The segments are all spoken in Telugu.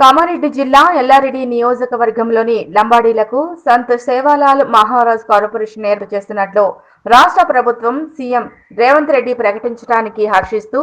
కామారెడ్డి జిల్లా ఎల్లారెడ్డి నియోజకవర్గంలోని లంబాడీలకు సంత్ సేవాలాల్ మహారాజ్ కార్పొరేషన్ ఏర్పాటు చేస్తున్నట్లు రాష్ట్ర ప్రభుత్వం సీఎం రేవంత్ రెడ్డి ప్రకటించడానికి హర్షిస్తూ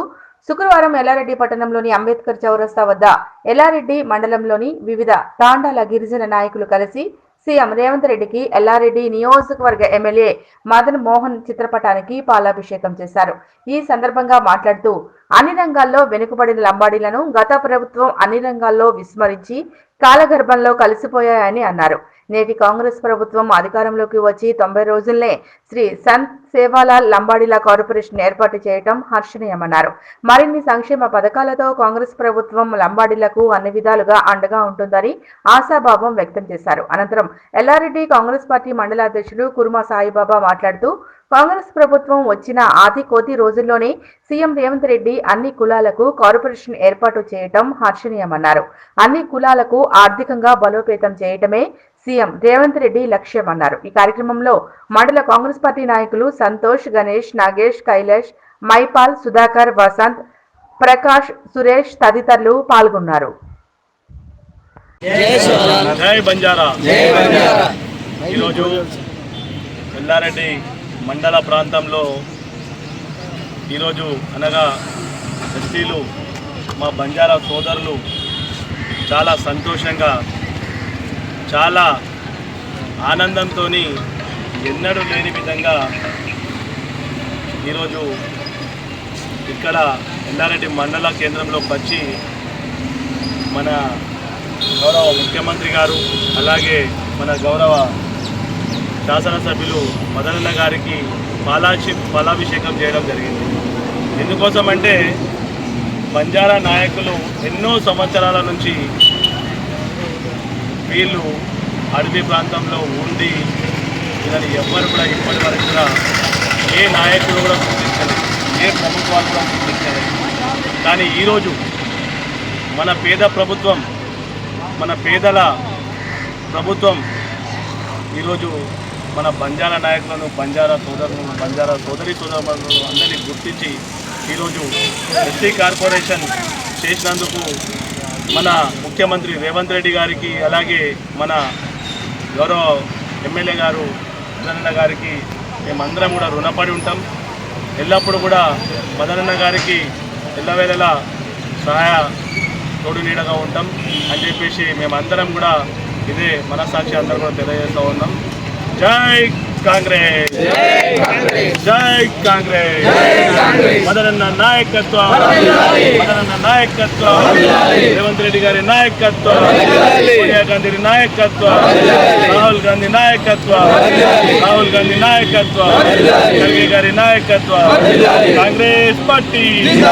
శుక్రవారం ఎల్లారెడ్డి పట్టణంలోని అంబేద్కర్ చౌరస్తా వద్ద ఎల్లారెడ్డి మండలంలోని వివిధ తాండాల గిరిజన నాయకులు కలిసి సీఎం రేవంత్ రెడ్డికి ఎల్లారెడ్డి నియోజకవర్గ ఎమ్మెల్యే మదన్ మోహన్ చిత్రపటానికి పాలాభిషేకం చేశారు. ఈ సందర్భంగా మాట్లాడుతూ అన్ని రంగాల్లో వెనుకబడిన లంబాడీలను గత ప్రభుత్వం అన్ని రంగాల్లో విస్మరించి కాలగర్భంలో కలిసిపోయాయని అన్నారు. నేటి కాంగ్రెస్ ప్రభుత్వం అధికారంలోకి వచ్చి తొంభై రోజుల్నే శ్రీ సంత్ సేవాలాల్ లంబాడీల కార్పొరేషన్ ఏర్పాటు చేయటం హర్షణీయమన్నారు. మరిన్ని సంక్షేమ పథకాలతో కాంగ్రెస్ ప్రభుత్వం లంబాడీలకు అన్ని విధాలుగా అండగా ఉంటుందని ఆశాభావం వ్యక్తం చేశారు. అనంతరం ఎల్లారెడ్డి కాంగ్రెస్ పార్టీ మండల అధ్యక్షుడు కుర్మా సాయిబాబా మాట్లాడుతూ కాంగ్రెస్ ప్రభుత్వం వచ్చిన ఆది కొద్ది రోజుల్లోనే సీఎం రేవంత్ రెడ్డి అన్ని కులాలకు కార్పొరేషన్ ఏర్పాటు చేయటం హర్షణీయమన్నారు. అన్ని కులాలకు ఆర్థికంగా బలోపేతం చేయటమే సీఎం రేవంత్ రెడ్డి లక్ష్యమన్నారు. ఈ కార్యక్రమంలో మండల కాంగ్రెస్ పార్టీ నాయకులు సంతోష్ గణేష్ నాగేష్ కైలాష్ మైపాల్ సుధాకర్ వసంత్ ప్రకాష్ సురేష్ తదితరులు పాల్గొన్నారు. జై బంజారా. ఈరోజు ఎల్లారెడ్డి మండల ప్రాంతంలో ఈరోజు అనగా ఎస్టీలు మా బంజారా సోదరులు చాలా సంతోషంగా చాలా ఆనందంతో ఎన్నడూ లేని విధంగా ఈరోజు ఇక్కడ ఎల్లారెడ్డి మండల కేంద్రంలోకి వచ్చి మన గౌరవ ముఖ్యమంత్రి గారు అలాగే మన గౌరవ శాసనసభ్యులు మదనన్న గారికి పాలాక్షి పాలాభిషేకం చేయడం జరిగింది. ఎందుకోసం అంటే బంజారా నాయకులు ఎన్నో సంవత్సరాల నుంచి వీళ్ళు అడవి ప్రాంతంలో ఉండి వీళ్ళని ఎవ్వరు కూడా ఇప్పటి వరకు కూడా ఏ నాయకులు కూడా గుర్తించలేదు. ఏ ప్రభుత్వాలు కూడా గుర్తించలేదు. కానీ ఈరోజు మన పేద ప్రభుత్వం మన పేదల ప్రభుత్వం ఈరోజు మన బంజారా నాయకులను బంజారా సోదరులను బంజారా సోదరి సోదరులను అందరినీ గుర్తించి ఈరోజు ఎస్సీ కార్పొరేషన్ చేసినందుకు మన ముఖ్యమంత్రి రేవంత్ రెడ్డి గారికి అలాగే మన గౌరవ ఎమ్మెల్యే గారు మదనన్న గారికి మేమందరం కూడా రుణపడి ఉంటాం. ఎల్లప్పుడూ కూడా మదనన్న గారికి ఎల్లవేళలా సహాయ తోడు నీడగా ఉంటాం. అని చెప్పేసి మేమందరం కూడా ఇదే మనసాక్షి అందరం కూడా తెలియజేస్తూ ఉన్నాం. ಜೈ ಕಾಂಗ್ರೆಸ್. ಜೈ ಕಾಂಗ್ರೆಸ್. ಮದನನ್ನ ನಾಯಕತ್ವ. ಮದನನ್ನ ನಾಯಕತ್ವ. ರೇವಂತ್ ರೆಡ್ಡಿ ಗಾರಿ ನಾಯಕತ್ವ. ಸೋನಿಯಾ ಗಾಂಧಿ ನಾಯಕತ್ವ. ರಾಹುಲ್ ಗಾಂಧಿ ನಾಯಕತ್ವ. ರಾಹುಲ್ ಗಾಂಧಿ ನಾಯಕತ್ವ. ಖರ್ಗೆ ಗಾರಿ ನಾಯಕತ್ವ. ಕಾಂಗ್ರೆಸ್ ಪಾರ್ಟಿ.